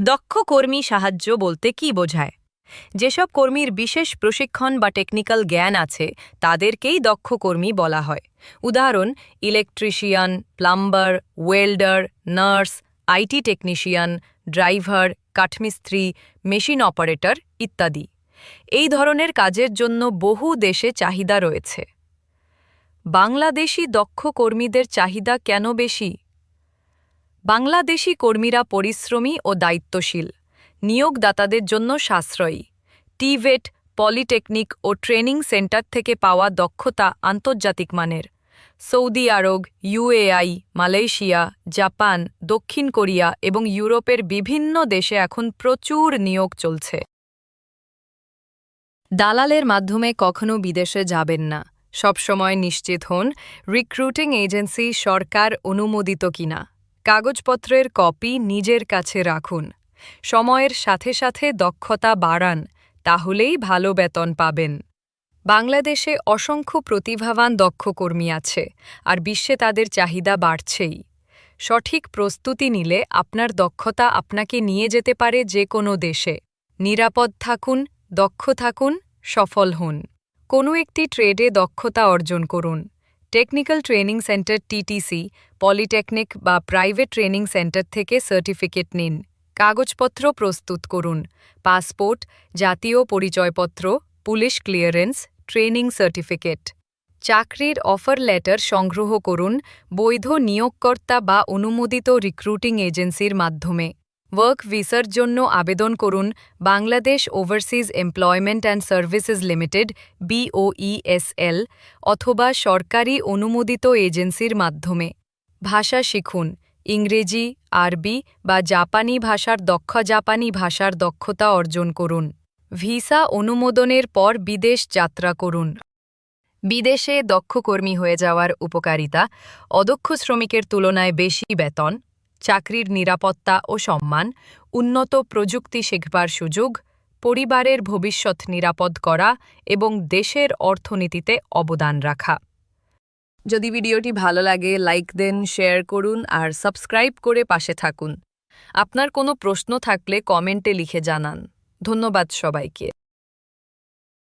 দক্ষ কর্মী সাহায্য বলতে কি বোঝায়? যেসব কর্মীর বিশেষ প্রশিক্ষণ বা টেকনিক্যাল জ্ঞান আছে, তাদেরকেই দক্ষ কর্মী বলা হয়। উদাহরণ, electrician, plumber, welder, nurse, IT technician, driver, কাঠমিস্ত্রি, machine operator ইত্যাদি। এই ধরনের কাজের জন্য বহু দেশে চাহিদা রয়েছে। বাংলাদেশি দক্ষ কর্মীদের চাহিদা কেন বেশি? বাংলাদেশি কর্মীরা পরিশ্রমী ও দায়িত্বশীল। নিয়োগদাতাদের জন্য সাশ্রয়ী। টিভেট, পলিটেকনিক ও ট্রেনিং সেন্টার থেকে পাওয়া দক্ষতা আন্তর্জাতিক মানের। Saudi Arab UAE Malaysia, Japan, দক্ষিণ কোরিয়া এবং ইউরোপের বিভিন্ন দেশে এখন প্রচুর নিয়োগ চলছে। দালালের মাধ্যমে কখনো বিদেশে যাবেন না। সবসময় নিশ্চিত হন, রিক্রুটিং এজেন্সি সরকার অনুমোদিত কিনা। কাগজপত্রের কপি নিজের কাছে রাখুন। সময়ের সাথে সাথে দক্ষতা বাড়ান, তাহলেই ভালো বেতন পাবেন। বাংলাদেশে অসংখ্য প্রতিভাবান দক্ষ কর্মী আছে, আর বিশ্বে তাদের চাহিদা বাড়ছেই। সঠিক প্রস্তুতি নিলে আপনার দক্ষতা আপনাকে নিয়ে যেতে পারে যে কোনো দেশে। নিরাপদ থাকুন, দক্ষ থাকুন, সফল হন। কোনো একটি ট্রেডে দক্ষতা অর্জন করুন। Technical training centre TTC polytechnic বা প্রাইভেট ট্রেনিং সেন্টার থেকে সার্টিফিকেট নিন। কাগজপত্র প্রস্তুত করুন। পাসপোর্ট জাতীয় পরিচয়পত্র পুলিশ ক্লিয়ারেন্স ট্রেনিং সার্টিফিকেট চাকরির অফার লেটার সংগ্রহ করুন বৈধ নিয়োগকর্তা বা অনুমোদিত রিক্রুটিং এজেন্সির মাধ্যমে। ওয়ার্ক ভিসার জন্য আবেদন করুন Bangladesh overseas employment and services limited BOESL অথবা সরকারি অনুমোদিত এজেন্সির মাধ্যমে। ভাষা শিখুন, ইংরেজি, আরবি বা জাপানি ভাষার দক্ষ জাপানি ভাষার দক্ষতা অর্জন করুন। ভিসা অনুমোদনের পর বিদেশ যাত্রা করুন। বিদেশে দক্ষ কর্মী হয়ে যাওয়ার উপকারিতা, অদক্ষ শ্রমিকের তুলনায় বেশি বেতন চাকরির নিরাপত্তা ও সম্মান, উন্নত প্রযুক্তি শিখবার সুযোগ, পরিবারের ভবিষ্যৎ নিরাপদ করা এবং দেশের অর্থনীতিতে অবদান রাখা। যদি ভিডিওটি ভালো লাগে, লাইক দেন, শেয়ার করুন আর সাবস্ক্রাইব করে পাশে থাকুন। আপনার কোনো প্রশ্ন থাকলে কমেন্টে লিখে জানান। ধন্যবাদ সবাইকে।